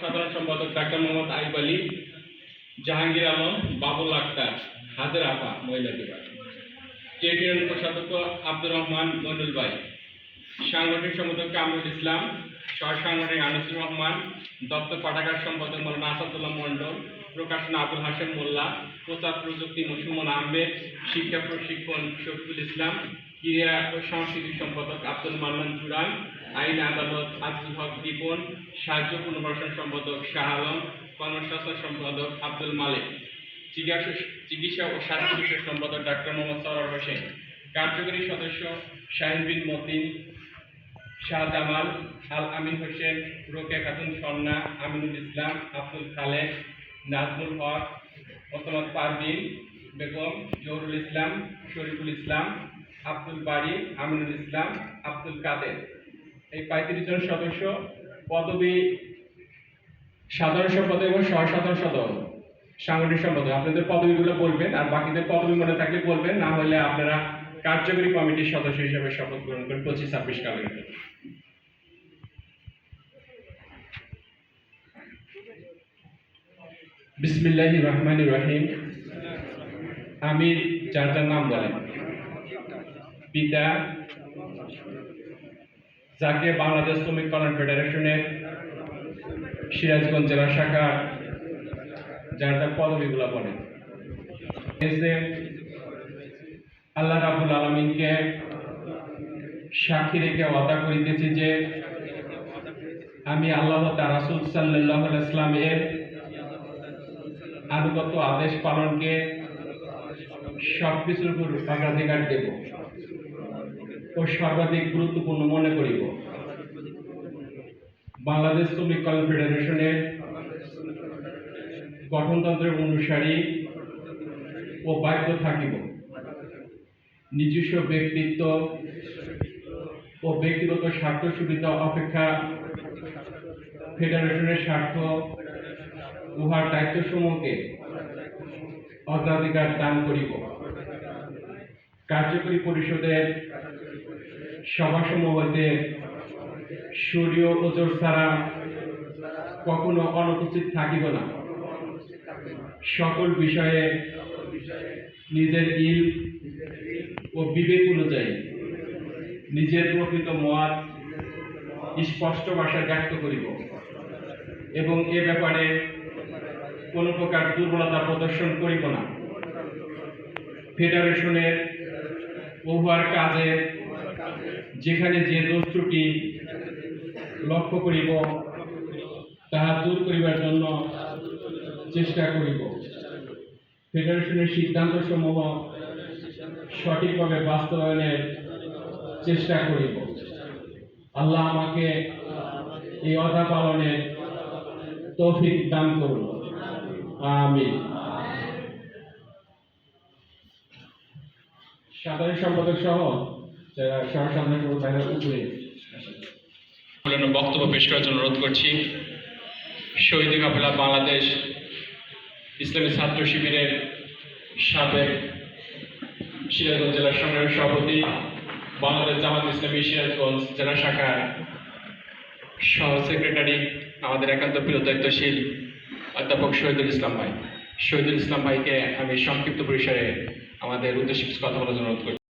সাধারণ সম্পাদক ডাক্তার মোহাম্মদ আইব আলী, জাহাঙ্গীর আলম, বাবুল আক্তার, হাজার আফা মহিলা বিভাগ ইউনিয়ন কোষাধ্যক্ষ আব্দুর রহমান মন্ডল ভাই। সাংগঠনিক সম্পাদক কামরুল ইসলাম সহ সাংগঠনিক আনিসুর রহমান, দপ্তর পাঠাগার সম্পাদক মৌলানা আসাদুল্লাহ মন্ডল প্রকাশনা আবুল হাসেম মোল্লা, প্রচার প্রযুক্তি মুসলমান আহমেদ, শিক্ষা প্রশিক্ষণ শফিকুল ইসলাম ক্রীড়া ও সাংস্কৃতিক সম্পাদক আব্দুল মান্নান জুরান আইন আদালত আজিজুল হক দীপন, সাহায্য পুনর্বাসন সম্পাদক শাহ আলম কর্মশাস্ত্র সম্পাদক আব্দুল মালিক, চিকিৎসা ও স্বাস্থ্য বিষয়ক সম্পাদক ডাক্তার মোহাম্মদ সরার হোসেন, কার্যকরী সদস্য শাহিন বিন মতিন, শাহজামাল আল আমিন হোসেন, রোকেয়া খাতুন স্বর্ণা আমিনুল ইসলাম, আব্দুল খালেক, নাজমুল হক মোসাম্মদ পারভিন বেগম, জহুরুল ইসলাম, শরীফুল ইসলাম আব্দুল বাড়ি আমিনুল ইসলাম, আব্দুল কাদের। এই পঁয়ত্রিশ জন সদস্য পদবী সাধারণ সম্পাদক এবং সহ সাধারণ সাংগঠনিক সম্পাদক। আপনাদের পদবিগুলো বলবেন আর বাকিদের পদবি মনে থাকলে বলবেন, না হলে আপনারা কার্যকরী কমিটির সদস্য হিসেবে শপথ গ্রহণ করেন পঁচিশ ছাব্বিশ কালের। বিসমিল্লাহ রহমান রহিম। আমি যার যার নাম বলেন। পিতা যাকে বাংলাদেশ শ্রমিক কল্যাণ ফেডারেশনের সিরাজগঞ্জ জেলা শাখা, যার পদবিগুলো এসে আল্লাহ রাবুল আলমিনকে সাক্ষী রেখে ওয়াদা করিতেছি যে, আমি আল্লাহ তার রাসুল সাল্লাহ ইসলামের আনুগত আদেশ পালনকে সবকিছুর উপর অগ্রাধিকার দেব। ও সর্বাধিক গুরুত্বপূর্ণ মনে করিব। বাংলাদেশ শ্রমিক কল্যাণ ফেডারেশনের গঠনতন্ত্রের অনুসারী ও বাধ্য থাকিব। নিজস্ব ব্যক্তিত্ব ও ব্যক্তিগত স্বার্থ সুবিধা অপেক্ষা ফেডারেশনের স্বার্থ উহার দায়িত্বসমূহকে অগ্রাধিকার দান করিব। কার্যকরী পরিষদের সভাসমূহ হইতে সূর্য ওজোর ছাড়া কখনো অনুপস্থিত থাকিব না। সকল বিষয়ে নিজের ইল ও বিবেক অনুযায়ী নিজের প্রকৃত মত স্পষ্ট ভাষায় ব্যক্ত করিব এবং এ ব্যাপারে কোনো প্রকার দুর্বলতা প্রদর্শন করিব না। ফেডারেশনের উহার কাজে যেখানে যে দোষ ত্রুটি লক্ষ্য করিব, তাহা দূর করিবার জন্য চেষ্টা করিব। ফেডারেশনের সিদ্ধান্ত সমূহ সঠিকভাবে বাস্তবায়নের চেষ্টা করিব। আল্লাহ আমাকে এই অধা পালনের তৌফিক দান করুন। আমি সাধারণ সম্পাদক সহ বক্তব্য পেশ করার জন্য অনুরোধ করছি। শহীদ কাফেলা বাংলাদেশ ইসলামী ছাত্র শিবিরের সাবেক সিরাজগঞ্জ জেলার সংগ্রামী সভাপতি, বাংলাদেশ জামাত ইসলামী সিরাজগঞ্জ জেলা শাখার সহ সেক্রেটারি, আমাদের একান্ত প্রিয় দায়িত্বশীল অধ্যাপক শহীদুল ইসলাম ভাই। শহীদুল ইসলাম ভাইকে আমি সংক্ষিপ্ত পরিসরে আমাদের উদ্দেশ্যে কথা বলার জন্য অনুরোধ করছি।